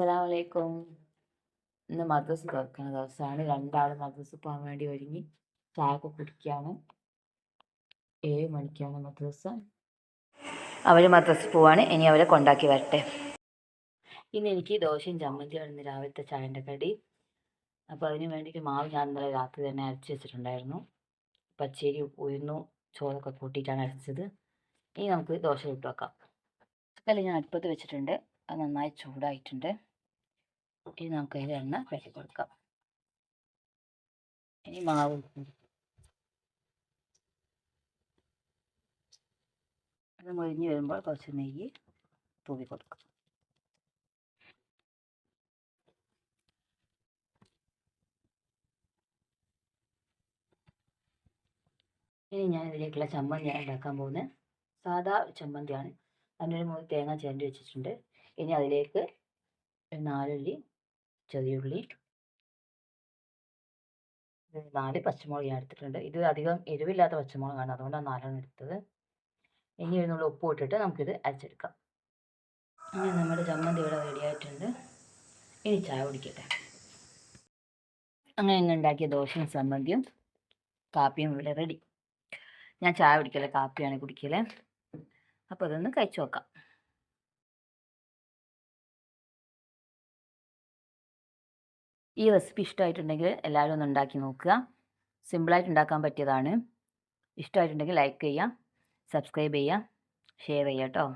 അസ്സലാമലൈക്കും ഇന്ന് മദ്രസ തുറക്കുന്ന ദിവസമാണ് രണ്ടാളും മദ്രസ പോകാൻ വേണ്ടി ഒരുങ്ങി ചായ ഒക്കെ കുടിക്കുകയാണ് ഏഴ് മണിക്കാണ് മദ്രസ. അവർ മദ്രസ പോവാണ്. ഇനി അവരെ കൊണ്ടാക്കി വരട്ടെ. ഇന്ന് എനിക്ക് ദോശയും ചമ്മന്തിയാണ് ഇന്ന് രാവിലത്തെ ചായന്റെ കടി. അപ്പോൾ അതിന് വേണ്ടിയിട്ട് മാവ് ഞാൻ ഇന്നലെ രാത്രി തന്നെ അരച്ച് വെച്ചിട്ടുണ്ടായിരുന്നു. പച്ചരി ഉഴുന്നു ചോറൊക്കെ കൂട്ടിയിട്ടാണ് അരച്ചത്. ഇനി നമുക്ക് ദോശ ഇട്ട് വെക്കാം. കല്ല് ഞാൻ അടുപ്പത്ത് വെച്ചിട്ടുണ്ട്. അത് നന്നായി ചൂടായിട്ടുണ്ട്. ഇനി നമുക്ക് അതിൽ എണ്ണ പെട്ടി കൊടുക്കാം. ഇനി മാവ്. അത് മുരിഞ്ഞ് വരുമ്പോൾ കുറച്ച് നെയ്യ് തൂവി കൊടുക്കാം. ഇനി ഞാൻ ഇതിലേക്കുള്ള ചമ്മന്തിയാണ് ഉണ്ടാക്കാൻ പോകുന്നത്. സാധാ ചമ്മന്തിയാണ്. അതിനൊരു മൂന്ന് തേങ്ങ ചേരണ്ടി വെച്ചിട്ടുണ്ട്. ഇനി അതിലേക്ക് നാലുള്ളി ചെറിയുള്ളി നാല് പച്ചമുളക് ഞാൻ എടുത്തിട്ടുണ്ട്. ഇത് അധികം എരിവില്ലാത്ത പച്ചമുളകാണ്. അതുകൊണ്ടാണ് നാലെണ്ണം എടുത്തത്. ഇനി ഇതിനുള്ള നുള്ള ഉപ്പ് ഇട്ടിട്ട് നമുക്കിത് അരച്ചെടുക്കാം. ഇനി നമ്മുടെ ചമ്മന്തി ഇവിടെ റെഡി ആയിട്ടുണ്ട്. ഇനി ചായ കുടിക്കട്ടെ. അങ്ങനെ ഇങ്ങനെ ഉണ്ടാക്കിയ ദോശയും ചമ്മന്തിയും കാപ്പിയും ഇവിടെ റെഡി ഞാൻ ചായ കുടിക്കല കാപ്പിയാണ് കുടിക്കൽ. അപ്പോൾ അതൊന്ന് കഴിച്ചു നോക്കാം. ഈ റെസിപ്പി ഇഷ്ടമായിട്ടുണ്ടെങ്കിൽ എല്ലാവരും ഒന്ന് ഉണ്ടാക്കി നോക്കുക. സിമ്പിളായിട്ട് ഉണ്ടാക്കാൻ പറ്റിയതാണ്. ഇഷ്ടമായിട്ടുണ്ടെങ്കിൽ ലൈക്ക് ചെയ്യുക സബ്സ്ക്രൈബ് ചെയ്യുക ഷെയർ ചെയ്യുക കേട്ടോ